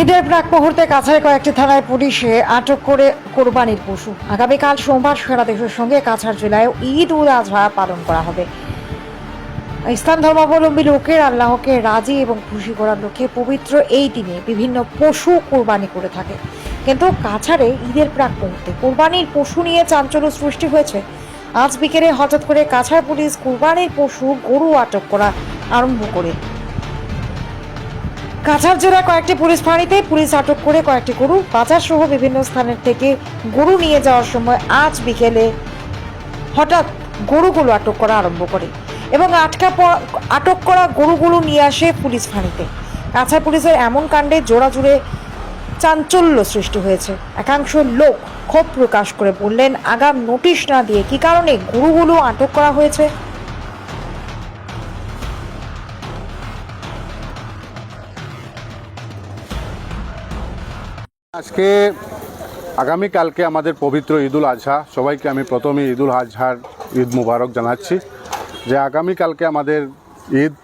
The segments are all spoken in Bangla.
ঈদের প্রাক মুহূর্তে কাছাড় কয়েকটি থানায় পুলিশে আটক করে কোরবানির পশু। আগামীকাল সোমবার সারা দেশের সঙ্গে কাছাড় জেলায় ঈদ উল আজহা পালন করা হবে। ইসলাম ধর্মাবলম্বী লোকের আল্লাহকে রাজি এবং খুশি করার লক্ষ্যে পবিত্র এই দিনে বিভিন্ন পশু কোরবানি করে থাকে। কিন্তু কাছাড়ে ঈদের প্রাক মুহূর্তে কোরবানির পশু নিয়ে চাঞ্চল্য সৃষ্টি হয়েছে। আজ বিকেলে হঠাৎ করে কাছাড় পুলিশ কোরবানির পশু গরু আটক করা আরম্ভ করে। কাছাড় জেলা কয়েকটি পুলিশ ফাঁড়িতে পুলিশ আটক করে কয়েকটি গরু বাজার সহ বিভিন্ন স্থানের থেকে গরু নিয়ে যাওয়ার সময় আজ বিকেলে হঠাৎ গরুগুলো আটক করা আরম্ভ করে এবং আটকা আটক করা গরুগুলো নিয়ে আসে পুলিশ ফাঁড়িতে। কাছাড় পুলিশের এমন কাণ্ডে জোড়া জুড়ে চাঞ্চল্য সৃষ্টি হয়েছে। একাংশ লোক ক্ষোভ প্রকাশ করে বললেন, আগাম নোটিশ না দিয়ে কি কারণে গরুগুলো আটক করা হয়েছে? আজকে আগামীকালকে আমাদের পবিত্র ঈদুল আজহা। সবাইকে আমি প্রথমে ঈদুল আজহার ঈদ মুবারক জানাচ্ছি যে আগামীকালকে আমাদের ঈদ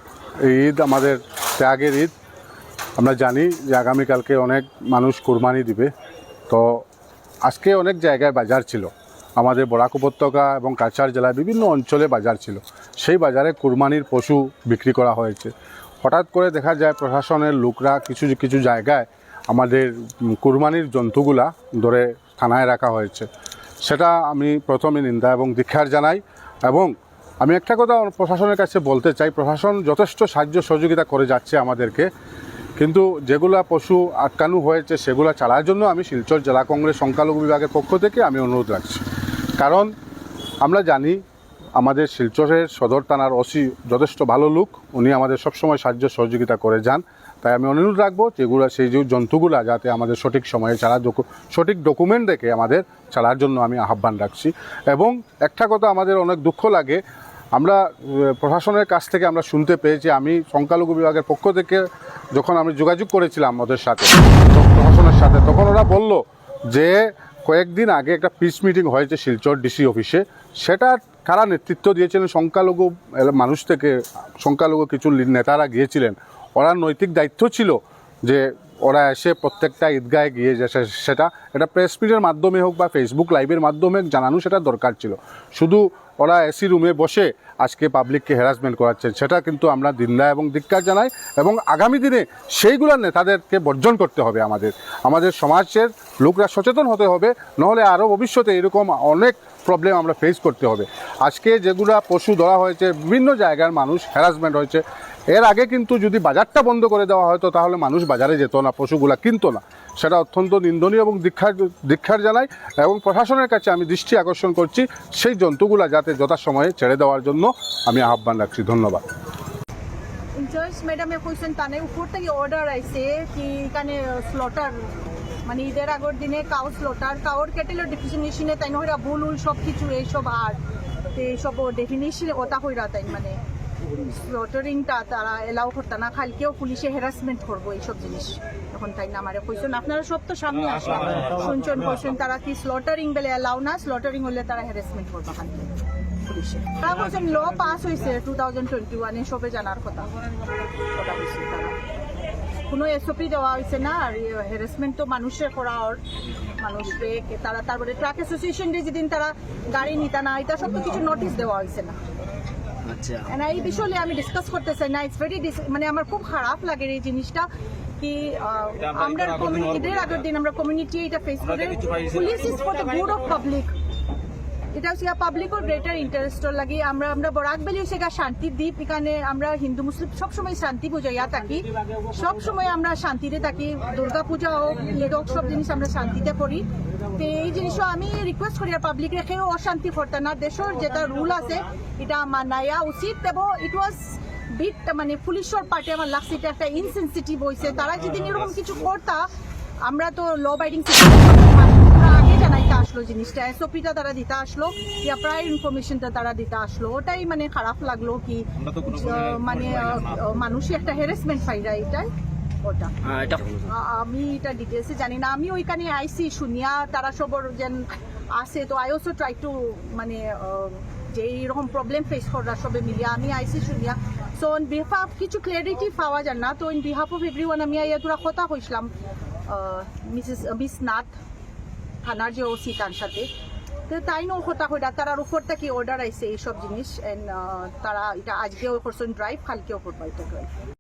ঈদ আমাদের ত্যাগের ঈদ। আমরা জানি যে আগামীকালকে অনেক মানুষ কোরবানি দিবে। তো আজকে অনেক জায়গায় বাজার ছিল। আমাদের বরাক উপত্যকা এবং কাছাড় জেলায় বিভিন্ন অঞ্চলে বাজার ছিল। সেই বাজারে কুরবানির পশু বিক্রি করা হয়েছে। হঠাৎ করে দেখা যায় প্রশাসনের লোকরা কিছু কিছু জায়গায় আমাদের কুরবানির জন্তুগুলা ধরে থানায় রাখা হয়েছে। সেটা আমি প্রথমে নিন্দা এবং দীক্ষার জানাই এবং আমি একটা কথা প্রশাসনের কাছে বলতে চাই, প্রশাসন যথেষ্ট সাহায্য সহযোগিতা করে যাচ্ছে আমাদেরকে, কিন্তু যেগুলা পশু আটকানো হয়েছে সেগুলা চালার জন্য আমি শিলচর জেলা কংগ্রেস সংখ্যালঘু বিভাগের পক্ষ থেকে আমি অনুরোধ রাখছি। কারণ আমরা জানি আমাদের শিলচরের সদর থানার ওসি যথেষ্ট ভালো লোক। উনি আমাদের সবসময় সাহায্য সহযোগিতা করে যান। তাই আমি অনুরোধ রাখব যেগুলো সেই যে জন্তুগুলা যাতে আমাদের সঠিক সময়ে ডকু- সঠিক ডকুমেন্ট দেখে আমাদের চালার জন্য আমি আহ্বান রাখছি। এবং একটা কথা আমাদের অনেক দুঃখ লাগে। আমরা প্রশাসনের কাছ থেকে আমরা শুনতে পেয়েছি। আমি সংখ্যালঘু বিভাগের পক্ষ থেকে যখন আমি যোগাযোগ করেছিলাম ওদের সাথে প্রশাসনের সাথে, তখন ওরা বলল যে কয়েকদিন আগে একটা পিস মিটিং হয়েছে শিলচর ডিসি অফিসে সেটা কারা নেতৃত্ব দিয়েছিলেন? সংখ্যালঘু মানুষ থেকে সংখ্যালঘু কিছু নেতারা গিয়েছিলেন। ওরা নৈতিক দায়িত্ব ছিল যে ওরা এসে প্রত্যেকটা ঈদগাহে গিয়ে যে সেটা, এটা প্রেস মিটের মাধ্যমে হোক বা ফেসবুক লাইভের মাধ্যমে জানানো সেটা দরকার ছিল। শুধু ওরা এসি রুমে বসে আজকে পাবলিককে হ্যারাসমেন্ট করাচ্ছেন। সেটা কিন্তু আমরা দিন্দা এবং ধিক্কার জানাই এবং আগামী দিনে সেইগুলো নেতাদেরকে বর্জন করতে হবে আমাদের। আমাদের সমাজের লোকরা সচেতন হতে হবে, নহলে আরও ভবিষ্যতে এরকম অনেক প্রবলেম আমরা ফেস করতে হবে। আজকে যেগুলা পশু ধরা হয়েছে, বিভিন্ন জায়গার মানুষ হ্যারাসমেন্ট হয়েছে। এর আগে কিন্তু যদি বাজারটা বন্ধ করে দেওয়া হয়তো তাহলে মানুষ বাজারে যেত না, পশুগুলা কিনতো না। সেটা অত্যন্ত নিন্দনীয় এবং দীক্ষার দীক্ষার জানাই এবং প্রশাসনের কাছে আমি দৃষ্টি আকর্ষণ করছি, সেই জন্তুগুলা যাতে যথাসময়ে ছেড়ে দেওয়ার জন্য আমি আহ্বান রাখছি। ধন্যবাদ। ম্যাডামে উপর থেকে অর্ডার কি স্লটার মানে ঈদের আগের দিনে স্লটার তাই ভুল এইসব তাই মানে স্লটারিংটা তারা না পুলিশে এইসব জিনিস। তাই না আপনারা সব তো সামনে আসলাম শুনছেন তারা কি স্লটারিং বেলে এলাও না? স্লটারিং হলে তারা হ্যারাসমেন্ট করবে। পুলিশে। তারা বলছেন ল পাস হয়েছে টু থাউজেন্ড টোয়েন্টি ওয়ানে সবে জানার কথা। কোনো এসওপি দেওয়া হয়েছে না আর হ্যারাসমেন্ট তো মানুষের করা ওর মানুষকে তারা তারপরে ট্রাক অ্যাসোসিয়েশন যেদিন তারা গাড়ি নিতা না এটা সব তো কিছু নোটিশ দেওয়া হয়েছে না। আচ্ছা। এই বিষয়ে আমি ডিসকাস করতে চাই না ইটস ভেরি মানে আমার খুব খারাপ লাগে এই জিনিসটা কি আমরা কমিউনিটিদের আগের দিন আমরা কমিউনিটি এটা ফেস করে police is for the good of public এটা হচ্ছে পাবলিকর গ্রেটার ইন্টারেস্ট লাগে। আমরা আমরা বরাক বেলি সেটা শান্তির দ্বীপ, এখানে আমরা হিন্দু, মুসলিম সবসময় শান্তি পূজাইয়া থাকি। সবসময় আমরা শান্তিতে থাকি। দুর্গা পূজা হোক, ঈদ হোক, সব জিনিস আমরা শান্তিতে করি। তো এই জিনিসও আমি রিকোয়েস্ট করি আর পাবলিক রেখেও অশান্তি করতে না। দেশের যেটা রুল আছে, এটা মানায়া উচিত এবং ইট ওয়াজ বিট মানে পুলিশের পার্টি আমার লাগছে। এটা একটা ইনসেন্সিটিভ হয়েছে তারা যদি এরকম কিছু করতা, আমরা তো ল বাইডিং জিনিসটা এসওপিটা তারা দিতে আসলো ইয়া প্রায় ইনফরমেশনটা তারা দিতে আসলো। ওটাই মানে খারাপ লাগল কি মানে মানুষই একটা হ্যারাসমেন্ট পাইরা এটাই ওটা। এটা আমি এটা ডিটেলসে জানি না। আমি ওইখানে আইসি শুনিয়া তারা সবর যেন আছে তো আই অলসো ট্রাই টু মানে যে এইরকম প্রবলেম ফেস করা সবে মিলিয়া আমি আইসি শুনিয়া। সো অন বিহাফ কিছু ক্লিয়ারিটি পাওয়া যায় না। তো in behalf of every one আমি আইয়া তোরা কথা কইসলাম মিসেস মিস নাথ থানার যে ওসি তার সাথে। তো তাই নো হতা হইটা তারার উপর থেকে অর্ডার আইছে এইসব জিনিস এন্ড তারা এটা আজকেও করছেন, ড্রাইভ, কালকেও করবাইতে ড্রাইভ